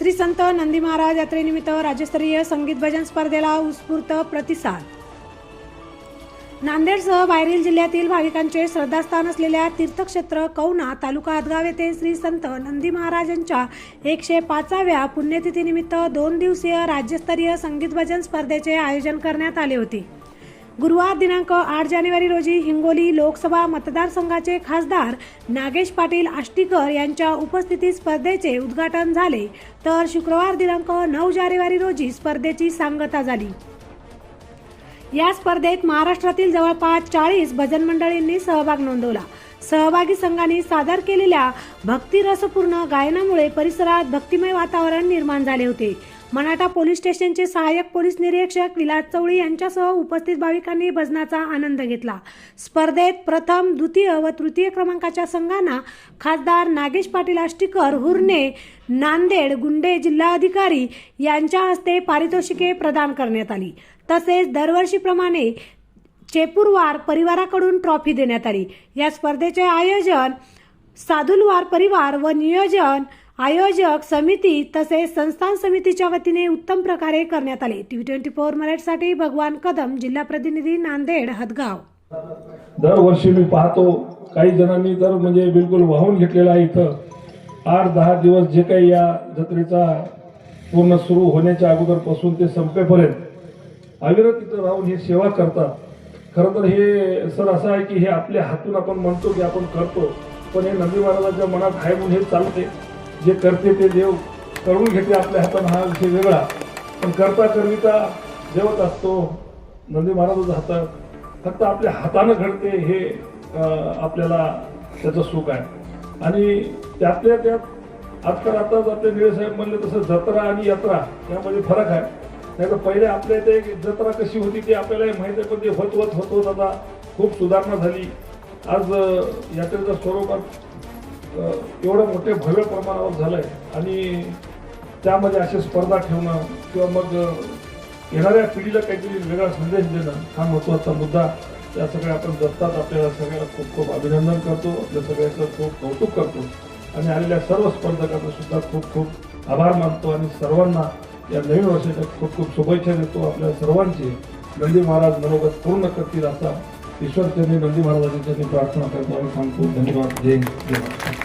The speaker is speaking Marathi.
श्री संत नंदी महाराज यात्रेनिमित्त राज्यस्तरीय संगीत भजन स्पर्धेला उत्स्फूर्त प्रतिसाद. नांदेडसह बाहेरील जिल्ह्यातील भाविकांचे श्रद्धास्थान असलेल्या तीर्थक्षेत्र कौना तालुका हदगाव येथे श्री संत नंदी महाराजांच्या एकशे पाचाव्या पुण्यतिथीनिमित्त दोन दिवसीय राज्यस्तरीय संगीत भजन स्पर्धेचे आयोजन करण्यात आले होते. गुरुवार दिनांक आठ जानेवारी रोजी हिंगोली लोकसभा मतदारसंघाचे खासदार नागेश पाटील आष्टीकर यांच्या उपस्थितीत स्पर्धेचे उद्घाटन झाले. तर शुक्रवार दिनांक नऊ जानेवारी रोजी स्पर्धेची सांगता झाली. या स्पर्धेत महाराष्ट्रातील जवळपास चाळीस भजन मंडळींनी सहभाग नोंदवला. सहभागी संघांनी सादर केलेल्या भक्तिरसपूर्ण गायनामुळे परिसरात भक्तिमय वातावरण निर्माण झाले होते. मनाठा पोलीस स्टेशनचे सहाय्यक पोलीस निरीक्षक विलास चवळी यांच्यासह उपस्थित भाविकांनी भजनाचा आनंद घेतला. स्पर्धेत प्रथम द्वितीय व तृतीय क्रमांकाच्या संघांना खासदार नागेश पाटील आष्टीकर हुरणे नांदेड गुंडे जिल्हाधिकारी यांच्या हस्ते पारितोषिके प्रदान करण्यात आली. तसेच दरवर्षीप्रमाणे चेपूरवार परिवाराकडून ट्रॉफी देण्यात आली. या स्पर्धेचे आयोजन साधुलवार परिवार व नियोजन आयोजक समिती तसेच संस्थान समितीच्या वतीने उत्तम प्रकारे करण्यात आले. टी ट्वेंटी फोर मराठीसाठी भगवान कदम जिल्हा प्रतिनिधी नांदेड हदगाव. दरवर्षी मी पाहतो काही जणांनी तर म्हणजे बिलकुल वाहून घेतलेला आहे इथं. आठ दहा दिवस जे काही या जत्रेचा पूर्ण सुरू होण्याच्या अगोदरपासून ते संपेपर्यंत अविरत इथं राहून ही सेवा करतात. खरं तर हे सर असं आहे की हे आपल्या हातून आपण म्हणतो की आपण करतो पण हे नंदी महाराजांच्या मनात आहे म्हणून हे चालते जे करते ते देव करून घेते आपल्या हातानं हा विषय वेगळा. पण करता करविता देवत असतो. नंदी महाराजच हातात फक्त आपल्या हातानं घडते हे आपल्याला त्याचं सुख आहे. आणि त्यातल्या त्यात आजकाल आताच आपले निळेसाहेब म्हणले तसं जत्रा आणि यात्रा यामध्ये फरक आहे. नाही तर पहिले आपल्या इथे एक जत्रा कशी होती ते आपल्यालाही माहीत आहे पण ते होत होत होत आता खूप सुधारणा झाली. आज अं, यात्रेचं स्वरूपात एवढं मोठे भव्य प्रमाणावर झालंय. आणि त्यामध्ये अशी स्पर्धा ठेवणं किंवा मग येणाऱ्या पिढीला काहीतरी वेगळा संदेश देणं हा महत्त्वाचा मुद्दा. या सगळ्या आपण जपतात आपल्याला सगळ्याला खूप खूप अभिनंदन करतो. आपल्या सगळ्याचं खूप कौतुक करतो. आणि आलेल्या सर्व स्पर्धकांचं सुद्धा खूप खूप आभार मानतो आणि सर्वांना या नवीन वर्षाच्या खूप खूप शुभेच्छा देतो. आपल्या सर्वांची नंदी महाराज मनोगत पूर्ण करतील असा ईश्वर त्यांनी नंदी महाराजांची त्यांनी प्रार्थना करतो आणि सांगतो. धन्यवाद. जय जय महाराज.